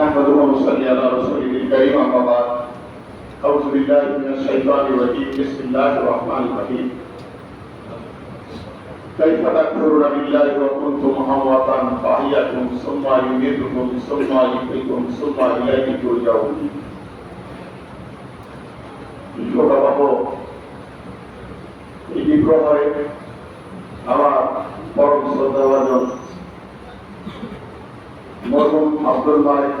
نحمده ونصلي على رسوله الكريم أما بعد أعوذ بالله من الشيطان الرجيم بسم الله الرحمن الرحيم كيف تكفرون بالله وكنتم أمواتا فأحياكم ثم يميتكم ثم يحييكم ثم إليه ترجعون বিশ্বপ্রবাহ এই বিগ্রহে আমার পরম শ্রদ্ধাভাজন মরহুম আব্দুল মালিক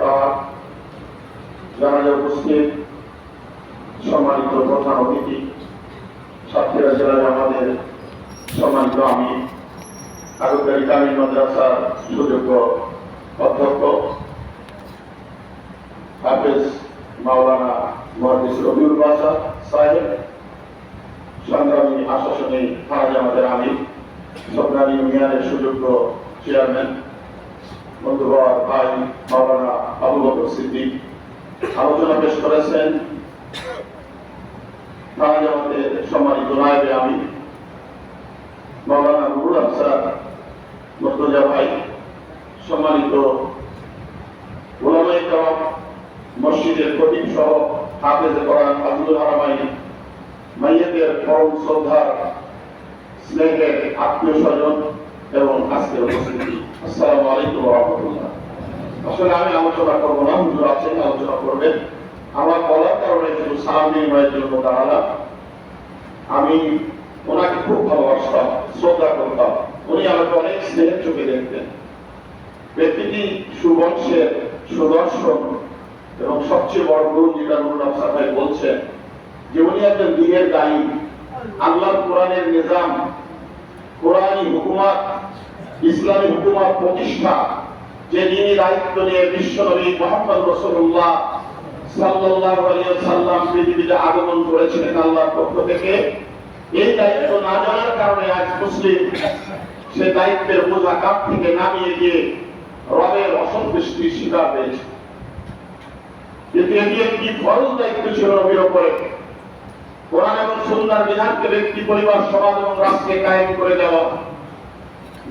জানাজা উপস্থিত। সম্মানিত প্রধান অতিথি, সাতক্ষীরা জেলার আমাদের সম্মানিত আমি আরবকারী কামিল মাদ্রাসার সুযোগ্য অধ্যক্ষ, হাফেজ মাওলানা মহাদিস রবিউল বাসা সাহেব, সংগ্রামী আশাসনী থানা আমাদের আমি সরকারি ইউনিয়নের সুযোগ্য চেয়ারম্যান বন্ধুবর ভাই, মাওলানা আবু বকর সিদ্দিক আলোচনা পেশ করেছেন। থানা জামাতের সম্মানিত নায়বে আমি, মাওলানা নুরুল আফসার মর্তজা ভাই, সম্মানিত ওলামাই কালাম মসজিদের খতিব সহ হাফেজ কোরআন আব্দুল হারামাই, মাইয়াদের পরম শ্রদ্ধার স্নেহের আত্মীয় স্বজন এবং আজকে উপস্থিতি। আসসালামু আলাইকুম রহমতুল্লাহ। আসলে আমি আলোচনা করব না, হুজুর আছেন, আলোচনা করবেন। আমার বলার কারণে শুধু সালাম বিনিময়ের জন্য দাঁড়ালাম। আমি ওনাকে খুব ভালোবাসতাম, শ্রদ্ধা করতাম। উনি আমাকে অনেক স্নেহের চোখে দেখতেন। ব্যক্তিটি সুবংশের সুদর্শন এবং সবচেয়ে বড় গুণ যেটা নুরুল আফসার ভাই বলছেন যে উনি একজন দিনের দায়ী। আল্লাহ কোরআনের নিজাম কোরআনী হুকুমাত, ইসলামী হুকুমাত প্রতিষ্ঠা, যে দিনই দায়িত্ব নিয়ে বিশ্বনবী মোহাম্মদ রসুল্লাহ সাল্লাল্লাহু আলাইহি সাল্লাম পৃথিবীতে আগমন করেছিলেন আল্লাহর পক্ষ থেকে, এই দায়িত্ব না জানার কারণে আজ মুসলিম সে দায়িত্বের বোঝা কাপ থেকে নামিয়ে দিয়ে রবের অসন্তুষ্টির শিকার হয়েছে। এটি একটি ফরজ দায়িত্ব ছিল নবীর ওপরে কোরআন এবং সুন্নাহর বিধানকে ব্যক্তি, পরিবার, সমাজ এবং রাষ্ট্রকে কায়েম করে দেওয়া।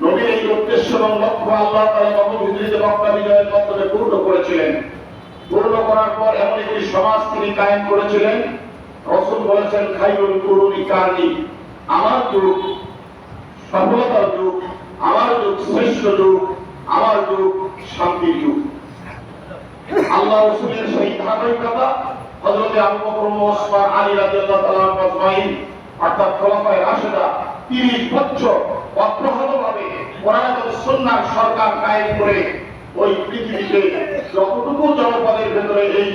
নবীর এই উদ্দেশ্য এবং লক্ষ্য আল্লাহ তাআলা নববিধৃত মক্কা বিজয়ের মাধ্যমে পূর্ণ করেছিলেন। পূর্ণ করার পর এমন একটি সমাজ তিনি কায়েম করেছিলেন। রসুল বলেছেন, খাইরুল কুরুনি কারনি, আমার যুগ সফলতার যুগ, আমার যুগ শ্রেষ্ঠ যুগ, আমার যুগ শান্তির যুগ। আল্লাহ রসুলের সেই ধারাবাহিকতা হযরত আবু বকর ওসমান আলী রাদিয়াল্লাহু তাআলা আজমাইন, অর্থাৎ খোলাফায়ে রাশিদা 30 বছর অব্যাহতভাবে কোরআন এবং সুন্নাহর সরকার কায়েম করে ওই পৃথিবীতে যতটুকু জনপদের ভেতরে এই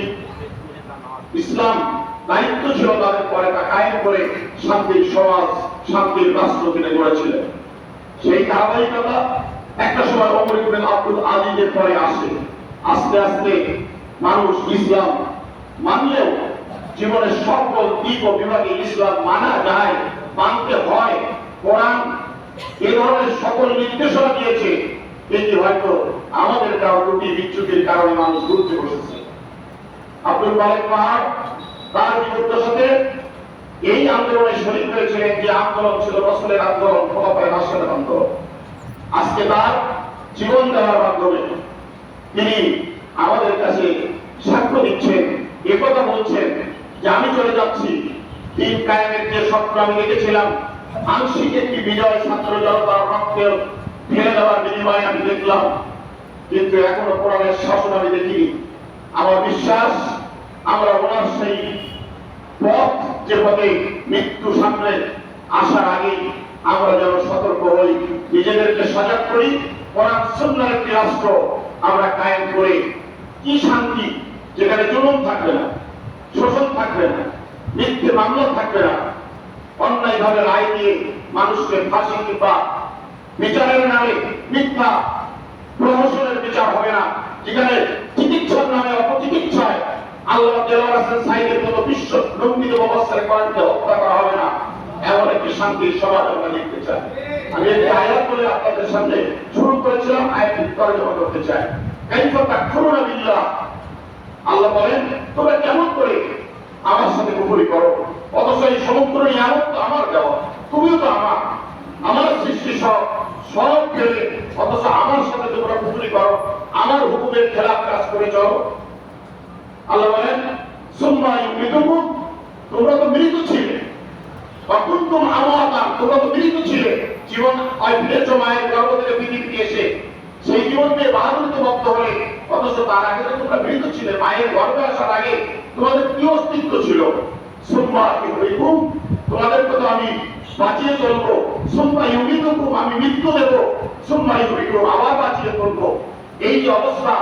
ইসলাম দায়িত্ব ছিল তাদের পরে তা কায়েম করে শান্তির সমাজ, শান্তির রাষ্ট্র তিনি গড়েছিলেন সেই ধারাবাহিকতা একটা সময় অমর ইবনে আব্দুল আজিজের পরে আসে। আস্তে আস্তে মানুষ ইসলাম মানলেও জীবনের সকল দিক ও বিভাগে ইসলাম মানা যায়, মানতে হয়। কোরআন এ ধরনের সকল নির্দেশনা দিয়েছে। এটি হয়তো আমাদের কারও ত্রুটি, বিচ্যুতির কারণে মানুষ ঘুরতে বসেছে। আব্দুল মালিক পাহাড় তার জীবদ্দশাতে এই আন্দোলনে শরীর হয়েছিলেন যে আন্দোলন ছিল রসলের আন্দোলন খোলাপায় রাষ্ট্রের আন্দোলন। আজকে তার জীবন দেওয়ার মাধ্যমে তিনি আমাদের কাছে সাক্ষ্য দিচ্ছেন একথা বলছেন যে আমি চলে যাচ্ছি। দিন কায়েমের যে স্বপ্ন আমি দেখেছিলাম, আংশিক একটি বিজয় ছাত্র জনতার ফেলে দেওয়ার বিনিময়ে আমি দেখলাম। কিন্তু এখনও শাসন আমি দেখিনি। আমার বিশ্বাস, আমরা ওনার সেই পথ যে পথে মৃত্যু সামনে আসার আগে আমরা যেন সতর্ক হই। নিজেদেরকে সজাগ করি। একটি রাষ্ট্র আমরা কায়েম করে কি শান্তি যেখানে জুলুম থাকবে না, শোষণ থাকবে না, মিথ্যে মামলা থাকবে না অন্যায় ভাবে রায় দিয়ে মানুষকে ফাঁসি কিংবা বিচারের নামে মিথ্যা প্রহসনের বিচার হবে না। যেখানে চিকিৎসার নামে অপচিকিৎসায় আল্লাহ দেওয়ার সাহেবের মতো বিশ্ব লম্বিত অবস্থায় কোরআনকে হত্যা করা হবে না, এমন একটি শান্তির সমাজ আমরা দেখতে চাই। আমি একটি আয়াত বলে আপনাদের সামনে শুরু করেছিলাম আয়াত তর্জমা করতে চাই। কাইফা তাকফুরুনা বিল্লাহ আল্লাহ বলেন, তোমরা কেমন করে আমার সাথে কুফরি করো? অথচ এই সমগ্র নিয়ামত তো আমার দেওয়া। তুমিও তো আমার। আমার সৃষ্টি সব সব ফেলে অথচ আমার সাথে তোমরা কুফরি করো। আমার হুকুমের খেলাফ কাজ করে চলো। আল্লাহ বলেন, সুম্মা ইউমিতুকুম, তোমরা তো মৃত ছিলে। অকুন্তুম আমাতাম তোমরা তো মৃত ছিলে। জীবন ফিরেছ মায়ের গর্ভ থেকে পৃথিবীতে এসে সেই জীবনকে বাহাদুরিতে মত্ত হলে অথচ তার আগে তো তোমরা মৃত ছিলে, মায়ের গর্ভে আসার আগে তোমাদের কি অস্তিত্ব ছিল? ইউমিতুকুম তোমাদেরকে তো আমি বাঁচিয়ে চলবো। সুম্মা ইউমিতুকুম আমি মৃত্যু দেব। সুম্মা ইউমিতুকুম আবার বাঁচিয়ে চলবো। এই যে অবস্থা,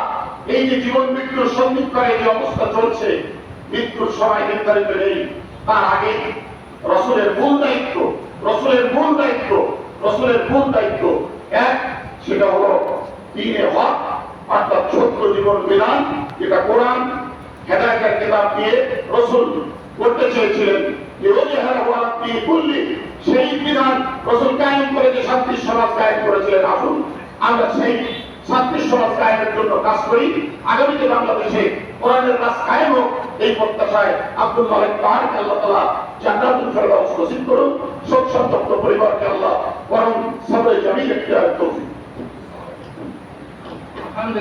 এই যে জীবন মৃত্যুর সন্ধিক্ষণে যে অবস্থা চলছে, মৃত্যুর সময় নির্ধারিত নেই। তার আগে রসুলের মূল দায়িত্ব, রসুলের মূল দায়িত্ব, রসুলের মূল দায়িত্ব। দিনে হক, অর্থাৎ সত্য জীবন বিধান, যেটা কোরআন, হেদায়তের কিতাব দিয়ে রসুল করতে চেয়েছিলেন সেই বিধান রসুল কায়েম করে যে শান্তির সমাজ কায়েম করেছিলেন। আসুন, আমরা সেই শান্তির সমাজ কায়েমের জন্য কাজ করি। আগামীতে বাংলাদেশে কোরআনের কাজ কায়েম হোক, এই প্রত্যাশায় আব্দুল মালিক তাহার আল্লাহ তালা জান্নাতুল ফেরদাউস নসিব করুন শোক সন্তপ্ত পরিবারকে আল্লাহ বরং সবাই জামিল একটি তৌফিক। 하는데